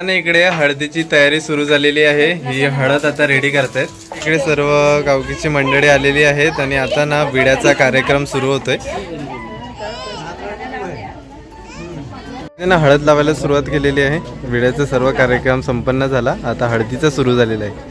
आणि इकडे हळदीची तयारी सुरू झालेली आहे. ही हळद आता रेडी करतायत. इकडे सर्व गावकीची मंडळी आलेली आहेत आणि आता ना विड्याचा कार्यक्रम सुरू होतोय. ना हळद लावायला सुरुवात केलेली आहे. विड्याचा सर्व कार्यक्रम संपन्न झाला. आता हळदीचा सुरू झालेला आहे.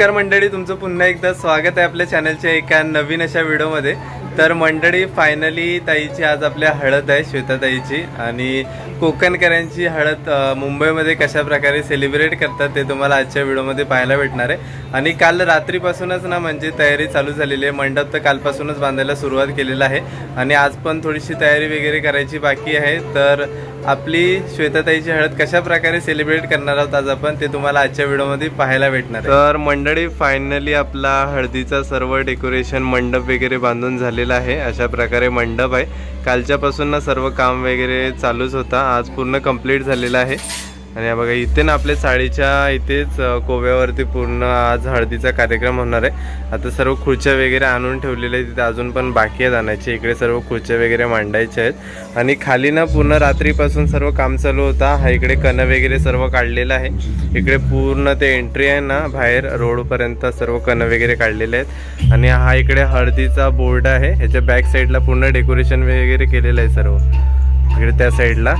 नमस्कार मंडळी तुमचं पुन्हा एकदा स्वागत आहे आपल्या चॅनलच्या एका नवीन अशा व्हिडिओमध्ये तर मंडळी फायनली ताईची आज आपल्या हळद आहे श्वेताताईची. आणि कोकणकरांची हळद मुंबईमध्ये कशा प्रकारे सेलिब्रेट करतात ते तुम्हाला आजच्या व्हिडिओमध्ये पाहायला भेटणार आहे. आणि काल रात्रीपासूनच ना म्हणजे तयारी चालू झालेली आहे. मंडप तर कालपासूनच बांधायला सुरुवात केलेला आहे. आणि आज पण थोडीशी तयारी वगैरे करायची बाकी आहे. तर आपली श्वेताताईची हळद कशा प्रकारे सेलिब्रेट करणार आहोत आज आपण ते तुम्हाला आजच्या व्हिडिओमध्ये पाहायला भेटणार तर मंडळी फायनली आपला हळदीचा सर्व डेकोरेशन मंडप वगैरे बांधून झालेला आहे. अशा प्रकारे मंडप आहे. कालच्यापासून ना सर्व काम वगैरे चालूच होता. आज पूर्ण कंप्लीट झालेलं आहे. आणि बघा इथे ना आपल्या चाळीच्या इथेच कोव्यावरती पूर्ण आज हळदीचा कार्यक्रम होणार आहे. आता सर्व खुर्च्या वगैरे आणून ठेवलेल्या आहेत. तिथे अजून पण बाकी आहेत आणायचे. इकडे सर्व खुर्च्या वगैरे मांडायच्या आहेत. आणि खाली ना पूर्ण रात्रीपासून सर्व काम चालू होता. हा इकडे कण वगैरे सर्व काढलेलं आहे. इकडे पूर्ण ते एंट्री आहे ना बाहेर रोडपर्यंत सर्व कण वगैरे काढलेले आहेत. आणि हा इकडे हळदीचा बोर्ड आहे. ह्याच्या बॅक साईडला पूर्ण डेकोरेशन वगैरे केलेलं आहे सर्व. इकडे त्या साईडला.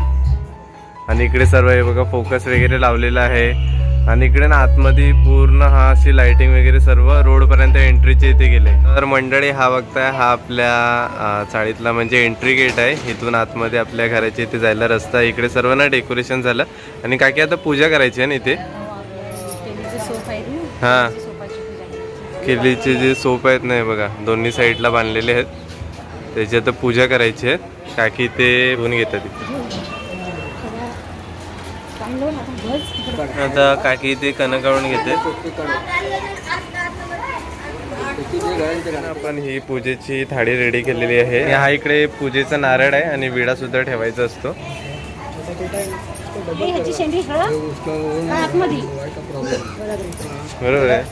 आणि इकडे सर्व हे बघा फोकस वगैरे लावलेला आहे. आणि इकडे ना आतमध्ये पूर्ण हा अशी लाइटिंग वगैरे सर्व रोडपर्यंत एंट्रीचे इथे गेले. तर मंडळी हा बघताय हा आपल्या चाळीतला म्हणजे एंट्री गेट आहे. इथून आतमध्ये आपल्या घराच्या इथे जायला रस्ता आहे. इकडे सर्व ना डेकोरेशन झालं. आणि काकी आता पूजा करायची आहे ना इथे? हा. किल्लीचे जे सोप आहेत ना बघा दोन्ही साईडला बांधलेले आहेत. त्याची आता पूजा करायची आहे. काकी ते धुवून घेतात आता काकी ते कण काढून घेते. आपण ही पूजेची थाळी रेडी केलेली आहे. आणि हा इकडे पूजेचा नारळ आहे आणि विडा सुद्धा ठेवायचा असतो. बरोबर आहे.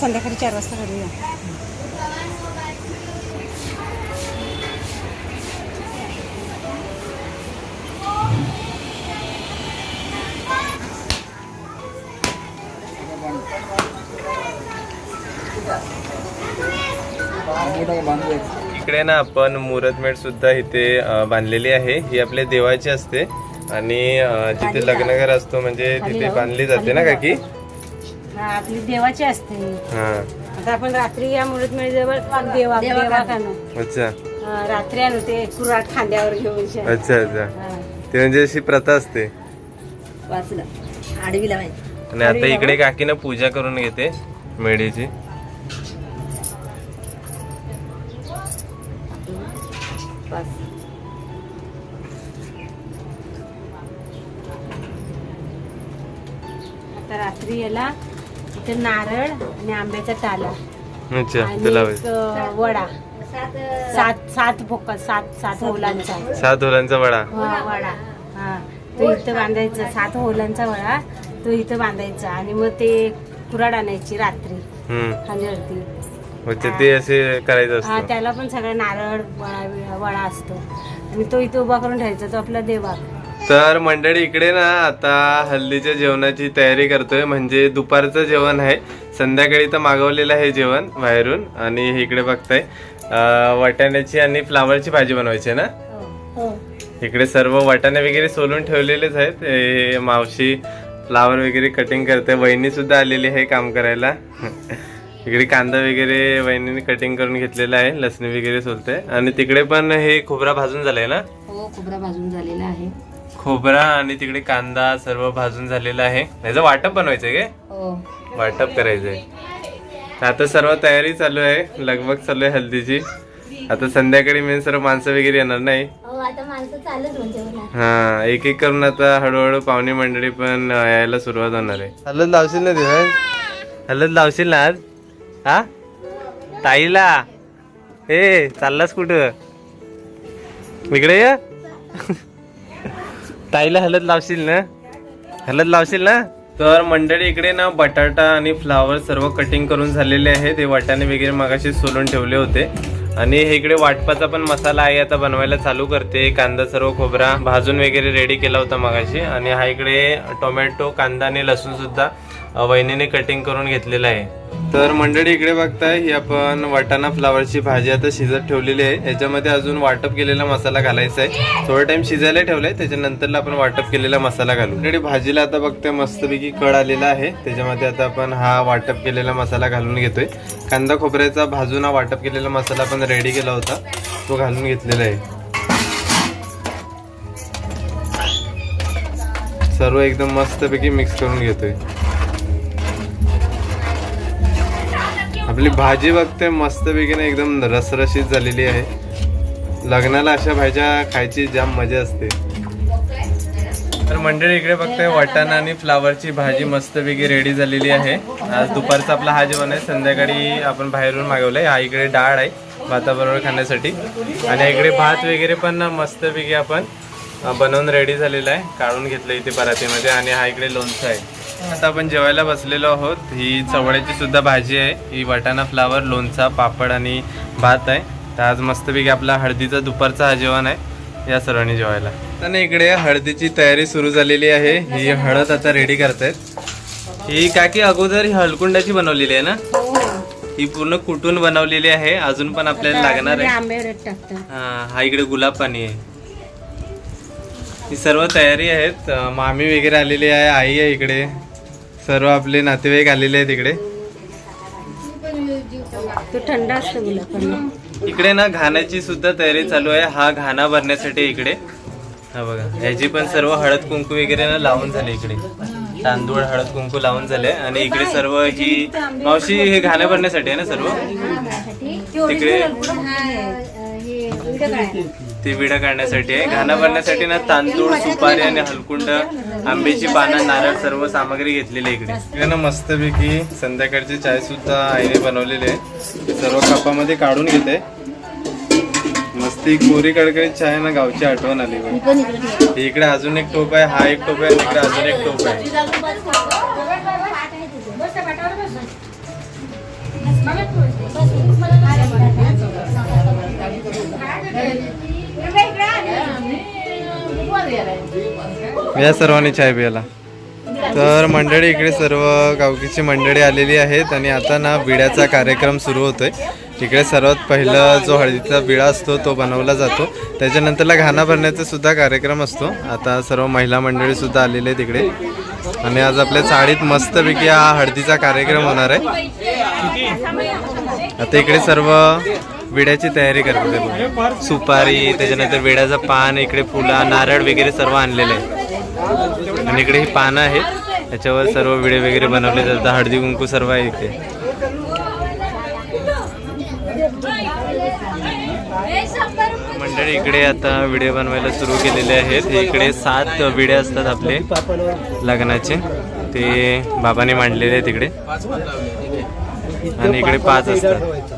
संध्याकाळी चार वाजता इकडे ना आपण मुहूर्तमेढ सुद्धा इथे बांधलेली आहे. ही आपल्या देवाची असते. आणि जिथे लग्नघर असतो म्हणजे तिथे बांधली जाते ना काकी? हा आपली देवाची असते हा. आता आपण रात्री या मुळत जवळ देवा अच्छा. हा, रात्री आणू ते कुराट खांद्यावर घेऊन. अच्छा अच्छा. हा, ते म्हणजे अशी प्रथा असते. वाचलं. आडवी लावायची आणि आता इकडे काकीनं पूजा करून घेते मेढीची. आता रात्री याला इथे नारळ आणि आंब्याचा टाला. अच्छा आणि तुला एक, अ, वडा. सात सात भोका सात सात होलांचा सात होलांचा वडा. हा, वडा. हा तो इथं बांधायचा. सात होलांचा वडा. तो इथं बांधायचा आणि मग ते कुराड आणायची रात्री. हम्म. खांद्यावरती अच्छा ते असे करायचं हा असतं. त्याला पण सगळं नारळ वडा असतो. आणि तो इथं उभा करून ठेवायचा तो आपला देवा तर मंडळी इकडे ना आता हल्दीच्या जेवणाची तयारी करतोय. म्हणजे दुपारचं जेवण आहे. संध्याकाळी तर मागवलेलं आहे जेवण बाहेरून. आणि हे इकडे बघताय. अं, वाटाण्याची आणि फ्लावरची भाजी बनवायची आहे ना? इकडे सर्व वाटाणे वगैरे सोलून ठेवलेलेच आहेत. हे मावशी फ्लावर वगैरे कटिंग करते वहिनी सुद्धा आलेली आहे काम करायला. इकडे कांदा वगैरे वहिनीने कटिंग करून घेतलेला आहे. लसणी वगैरे सोलते आणि तिकडे पण हे खोबरा भाजून झालंय ना? हो खोबरा भाजून झालेला आहे. खोबरा आणि तिकडे कांदा सर्व भाजून झालेला आहे. ह्याचं वाटप बनवायचंय काय हो. वाटप करायचंय. आता सर्व तयारी चालू आहे. लगबग चालू आहे हल्दीची. आता संध्याकाळी मेन सर्व माणसं वगैरे येणार नाही. आता माणसं चालूच म्हणजे मला हा एक एक करून आता हळूहळू पाहुणे मंडळी पण यायला सुरुवात होणार आहे. हलत लावशील ना दिवस? हलत लावशील ना आज? हा? ताईला? ए चाललास कुठं? इकडे ये. ताईला हलत लावशील ना? हलत लावशील ना? तर मंडळी इकडे ना बटाटा आणि फ्लावर सर्व कटिंग करून झालेले आहे ते वाटाणे वगैरे मगाशी सोलून ठेवले होते. आणि इकडे वाटपाचा पण मसाला आहे आता बनवायला चालू करते. कांदा सर्व खोबरा भाजून वगैरे रेडी केला होता मगाशी. आणि हा इकडे टोमॅटो कांदा आणि लसूण सुद्धा वहिनीने कटिंग करून घेतलेलं आहे. तर मंडळी इकडे बघताय ही आपण वाटाणा फ्लावरची भाजी आता शिजत ठेवलेली आहे. याच्यामध्ये अजून वाटप केलेला मसाला घालायचा आहे. थोडा टाइम शिजायला ठेवलाय त्याच्यानंतरला आपण वाटप केलेला मसाला घालू. मंडळी भाजीला आता बघतोय मस्तपैकी कळ आलेला आहे. त्याच्यामध्ये आता आपण हा वाटप केलेला मसाला घालून घेतोय. कांदा खोबऱ्याचा भाजून हा वाटप केलेला मसाला आपण रेडी केला होता. तो घालून घेतलेला आहे. सर्व एकदम मस्तपैकी मिक्स करून घेतोय. आपली भाजी बघते मस्तपैकी ना एकदम रसरशीत झालेली आहे. लग्नाला अशा भाज्या खायची जाम मजा असते. तर मंडळी इकडे बघते वाटाणा आणि फ्लावरची भाजी मस्तपैकी रेडी झालेली आहे. आज दुपारचा आपला हा जेवण आहे संध्याकाळी आपण बाहेरून मागवलंय. हा इकडे डाळ आहे भाताबरोबर खाण्यासाठी. आणि इकडे भात वगैरे पण मस्तपैकी आपण बनवून रेडी झालेला आहे. काढून घेतलं इथे परातीमध्ये. आणि हा इकडे लोणचं आहे. आता आपण जेवायला बसलेलो आहोत. ही चवळ्याची सुद्धा भाजी आहे. ही वाटाणा फ्लावर लोणचा पापड आणि भात आहे. तर आज मस्तपैकी आपला हळदीचा दुपारचा हा जेवण आहे. या सर्वांनी जेवायला. तर इकडे हळदीची तयारी सुरू झालेली आहे. ही हळद आता रेडी करतायत. ही काकी अगोदर ही हळकुंडाची बनवलेली आहे ना? ही. पूर्ण कुटून बनवलेली आहे. अजून पण आपल्याला लागणार आहे. हा हा इकडे गुलाब पाणी आहे. ही सर्व तयारी आहेत. मामी वगैरे आलेली आहे. आई आहे इकडे. सर्व आपले नातेवाईक आलेले आहेत इकडे. तो थंड असतो गुलाब पण इकडे ना घाण्याची सुद्धा तयारी चालू आहे. हा घाणा भरण्यासाठी इकडे. हा बघा ह्याची पण सर्व हळद कुंकू वगैरे ना लावून झाले इकडे. तांदूळ हळद कुंकू लावून झाले. आणि इकडे सर्व ही मावशी हे घाणा भरण्यासाठी आहे ना सर्व? तिकडे ते विडा काढण्यासाठी आहे घाणा भरण्यासाठी ना तांदूळ सुपारी आणि हलकुंड आंब्याची पानं नारळ सर्व सामग्री घेतलेली आहे इकडे इकडे ना मस्तपैकी संध्याकाळची चाय सुद्धा आईने बनवलेली आहे सर्व कपामध्ये काढून घेते मस्ती कोरी कडकडीत चाय ना गावची आठवण आली बघ. इकडे अजून एक टोप आहे हा एक टोप आहे इकडे अजून एक टोप आहे या सर्वांनी चाय प्यायला. तर मंडळी इकडे सर्व गावकीची मंडळी आलेली आहेत आणि आता ना विड्याचा कार्यक्रम सुरू होतोय. इकडे सर्वात पहिलं जो हळदीचा विडा असतो तो बनवला जातो. त्याच्यानंतरला घाणा भरण्याचा सुद्धा कार्यक्रम असतो. आता सर्व महिला मंडळी सुद्धा आलेले आहेत इकडे. आणि आज आपल्या चाळीत मस्तपैकी हा हळदीचा कार्यक्रम होणार आहे. आता इकडे सर्व विड्याची तयारी करत होते सुपारी त्याच्यानंतर विड्याचं पान इकडे फुला नारळ वगैरे सर्व आणलेले आहे. आणि इकडे ही पानं आहेत. त्याच्यावर सर्व विडे वगैरे बनवले जातात. हळदी कुंकू सर्व आहे इथे. मंडळी इकडे आता विडे बनवायला सुरू केलेले आहेत. इकडे सात विडे असतात आपले लग्नाचे. ते बाबाने मांडलेले आहेत इकडे. आणि इकडे पाच असतात.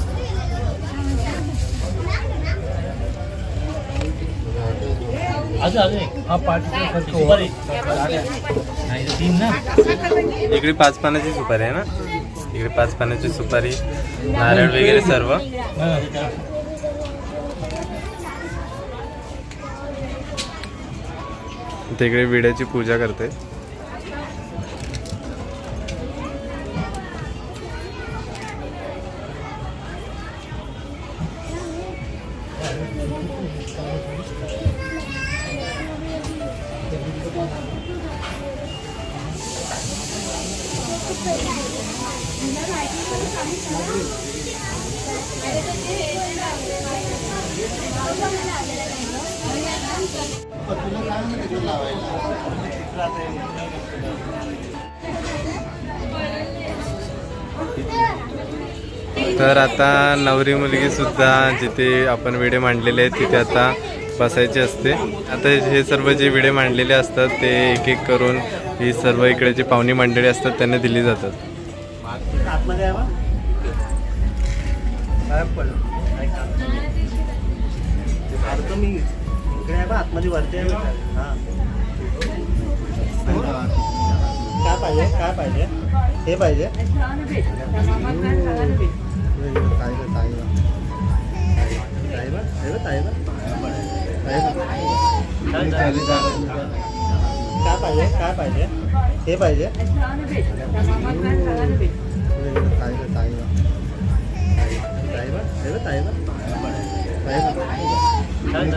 इकडे पाच पाण्याची सुपारी आहे ना? इकडे पाच पाण्याची सुपारी नारळ वगैरे सर्व. तिकडे विड्याची पूजा करते. तर आता नवरी मुलगी सुद्धा जिथे आपण विडे मांडलेले आहेत तिथे आता बसायचे असते. आता हे सर्व जे विडे मांडलेले असतात ते एक एक करून ही सर्व इकडे जी पाहुणी मंडळी असतात त्यांना दिली जातात. आतमध्ये काय पाहिजे काय पाहिजे हे पाहिजे ताई बा, ताई बा. ताई बा, ताई बा, ताई बा. ताई बा. काय पाहिजे काय पाहिजे हे पाहिजे ताई बा, ताई बा.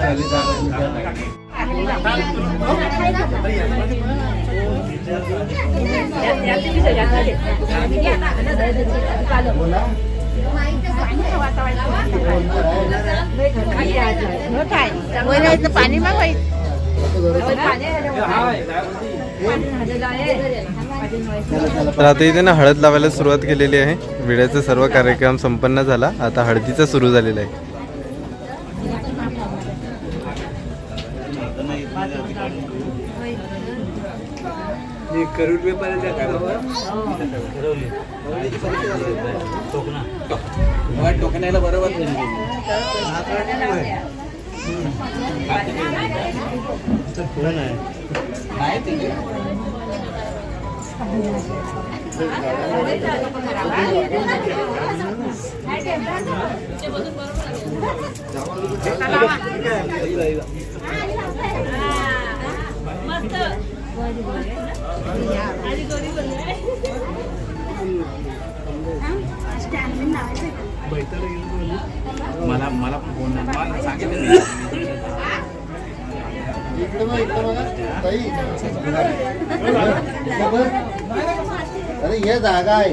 ताई बा, पाणी तर आता इथे ना हळद लावायला सुरुवात केलेली आहे. विड्याचा सर्व कार्यक्रम संपन्न झाला. आता हळदीचा सुरू झालेला आहे. टोकण्याला बरोबर कोण आहे मला मला फोन मला सांगितलं इकडे बघ इकडे बघा ताई इकडे बघ. अरे हे जागा आहे